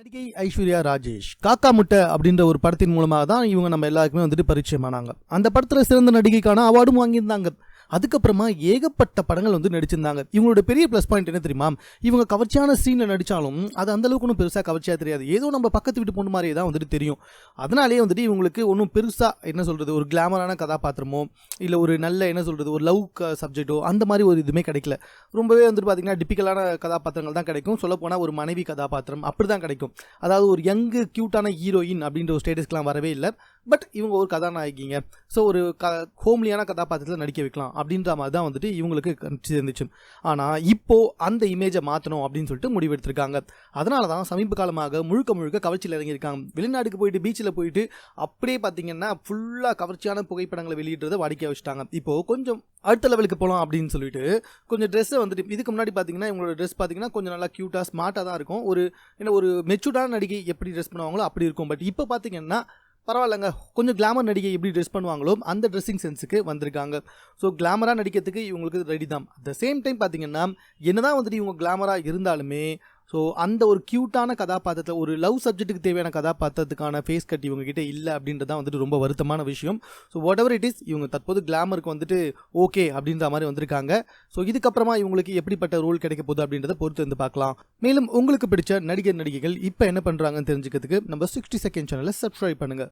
நடிகை ஐஸ்வர்யா ராஜேஷ் காக்கா முட்டை அப்படின்ற ஒரு படத்தின் மூலமாக தான் இவங்க நம்ம எல்லாருக்குமே வந்துட்டு பரிச்சயமானாங்க. அந்த படத்தில் சிறந்த நடிகைக்கான அவார்டும் வாங்கியிருந்தாங்க. அதுக்கப்புறமா ஏகப்பட்ட படங்கள் வந்து நடிச்சிருந்தாங்க. இவங்களோட பெரிய ப்ளஸ் பாயிண்ட் என்ன தெரியுமா? இவங்க கவர்ச்சியான சீனில் நடித்தாலும் அது அந்த அளவுக்கு ஒன்றும் பெருசாக கவர்ச்சியாக தெரியாது. ஏதோ நம்ம பக்கத்து வீட்டு பொண்ணு மாதிரியே தான் வந்துட்டு தெரியும். அதனாலேயே வந்துட்டு இவங்களுக்கு ஒன்றும் பெருசாக என்ன சொல்கிறது ஒரு கிளாமரான கதாபாத்திரமோ இல்லை ஒரு நல்ல என்ன சொல்கிறது ஒரு லவ் சப்ஜெக்ட்டோ அந்த மாதிரி ஒரு இதுவுமே கிடைக்கல. ரொம்பவே வந்துட்டு பார்த்தீங்கன்னா டிப்பிக்கலான கதாபாத்திரங்கள் தான் கிடைக்கும். சொல்லப்போனால் ஒரு மனைவி கதாபாத்திரம் அப்படி தான் கிடைக்கும். அதாவது ஒரு யங்கு க்யூட்டான ஹீரோயின் அப்படின்ற ஒரு ஸ்டேட்டஸ்க்கெலாம் வரவே இல்லை. பட் இவங்க ஒரு கதாநாயகிங்க. ஸோ ஒரு க ஹோம்லியான கதாபாத்திரத்தில் நடிக்க வைக்கலாம் அப்படின்ற மாதிரி தான் வந்துட்டு இவங்களுக்கு கணிச்சு இருந்துச்சு. ஆனால் இப்போது அந்த இமேஜை மாற்றணும் அப்படின்னு சொல்லிட்டு முடிவெடுத்திருக்காங்க அதனால தான் சமீப காலமாக முழுக்க முழுக்க கவர்ச்சியில் இறங்கியிருக்காங்க. வெளிநாட்டுக்கு போயிட்டு பீச்சில் போயிட்டு அப்படியே பார்த்தீங்கன்னா ஃபுல்லாக கவர்ச்சியான புகைப்படங்களை வெளியிடுறத வாடிக்கை வச்சுட்டாங்க. இப்போது கொஞ்சம் அடுத்த லெவலுக்கு போகலாம் அப்படின்னு சொல்லிட்டு கொஞ்சம் ட்ரெஸ்ஸை வந்துட்டு இதுக்கு முன்னாடி பார்த்தீங்கன்னா இவங்களோட ட்ரெஸ் பார்த்தீங்கன்னா கொஞ்சம் நல்லா க்யூட்டாக ஸ்மார்ட்டாக தான் இருக்கும். ஒரு என்ன ஒரு மெச்சூர்டான நடிகை எப்படி ட்ரெஸ் பண்ணுவாங்களோ அப்படி இருக்கும். பட் இப்போ பார்த்தீங்கன்னா பரவாயில்லைங்க. கொஞ்சம் கிளாமர் நடிகை எப்படி ட்ரெஸ் பண்ணுவாங்களோ அந்த ட்ரெஸ்ஸிங் சென்ஸுக்கு வந்திருக்காங்க. ஸோ கிளாமராக நடிக்கிறதுக்கு இவங்களுக்கு ரெடி தான். அட் த சேம் டைம் பார்த்தீங்கன்னா என்னதான் வந்துட்டு இவங்க கிளாமராக இருந்தாலுமே ஸோ அந்த ஒரு க்யூட்டான கதாபாத்திரத்தில் ஒரு லவ் சப்ஜெக்ட்டுக்கு தேவையான கதாபாத்திரத்துக்கான ஃபேஸ் கட் இவங்ககிட்ட இல்லை அப்படின்றது தான் வந்துட்டு ரொம்ப வருத்தமான விஷயம். So whatever it is இவங்க தற்போது கிளாமருக்கு வந்துட்டு ஓகே அப்படின்ற மாதிரி வந்திருக்காங்க. ஸோ இதுக்கப்புறமா இவங்களுக்கு எப்படிப்பட்ட ரோல் கிடைக்க போகுது அப்படின்றத பொறுத்து வந்து பார்க்கலாம். மேலும் உங்களுக்கு பிடிச்ச நடிகர் நடிகைகள் இப்போ என்ன பண்ணுறாங்கன்னு தெரிஞ்சுக்கிறதுக்கு நம்ம சிக்ஸ்டி செகண்ட் சேனலை சப்ஸ்கிரைப் பண்ணுங்கள்